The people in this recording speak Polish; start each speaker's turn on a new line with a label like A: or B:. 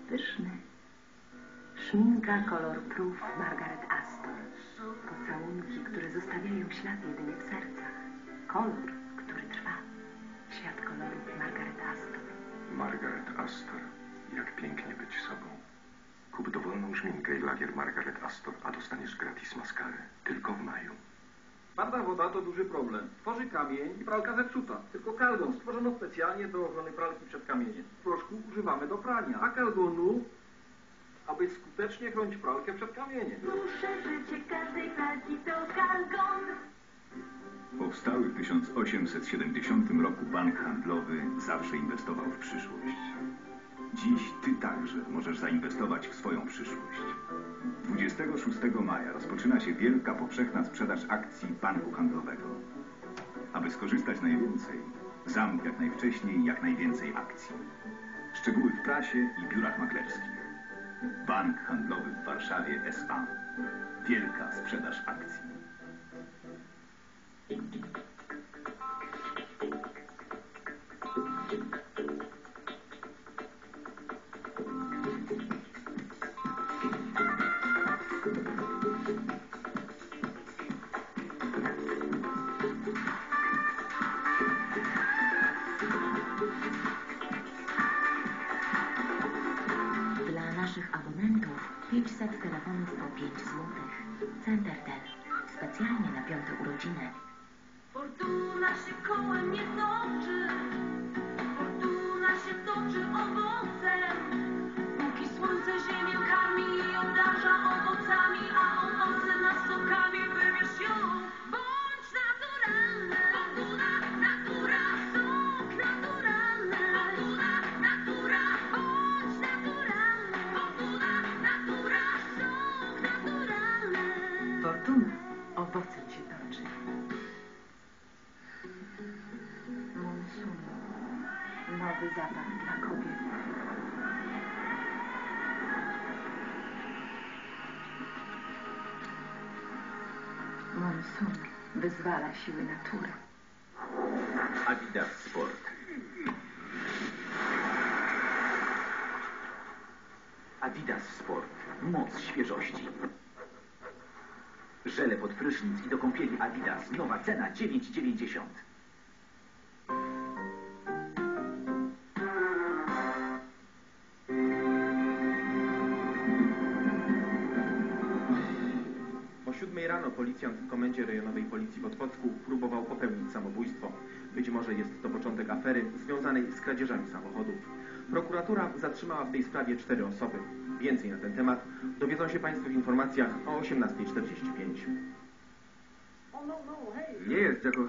A: jest pyszny. Szminka kolor prób Margaret Astor. Pocałunki, które zostawiają ślad jedynie w sercach. Kolor, który trwa. Świat kolorów Margaret Astor.
B: Margaret Astor. Jak pięknie być sobą. Kup dowolną szminkę i lakier Margaret Astor, a dostaniesz gratis maskarę. Tylko w maju.
C: Twarda woda to duży problem. Tworzy kamień i pralka zepsuta. Tylko kalgon stworzono specjalnie do ochrony pralki przed kamieniem. Proszku używamy do prania, a kalgonu, aby skutecznie chronić pralkę przed kamieniem.
D: Dusze życie każdej pralki to kalgon.
E: Powstały w 1870 roku bank handlowy zawsze inwestował w przyszłość. Dziś ty także możesz zainwestować w swoją przyszłość. 26 maja rozpoczyna się wielka powszechna sprzedaż akcji banku handlowego. Aby skorzystać najwięcej, zamów jak najwcześniej jak najwięcej akcji. Szczegóły w prasie i biurach maklerskich. Bank handlowy w Warszawie SA. Wielka sprzedaż akcji.
A: 500 telefonów po 5 zł. Centertel. Specjalnie na piąte urodziny.
D: Fortuna się kołem nie toczy. Fortuna się toczy owocem.
A: Fortuna owocem się toczy. Monsun. Nowy zapach dla kobiet. Monsun wyzwala siły natury.
E: Adidas Sport.
F: Adidas Sport. Moc świeżości. Żele pod prysznic i do kąpieli Adidas. Nowa cena 9,90.
C: O siódmej rano policjant w komendzie rejonowej policji w Otwocku próbował popełnić samobójstwo. Być może jest to początek afery związanej z kradzieżami samochodów. Prokuratura zatrzymała w tej sprawie cztery osoby. Więcej na ten temat dowiedzą się Państwo w informacjach o 18.45.
G: Nie jest jako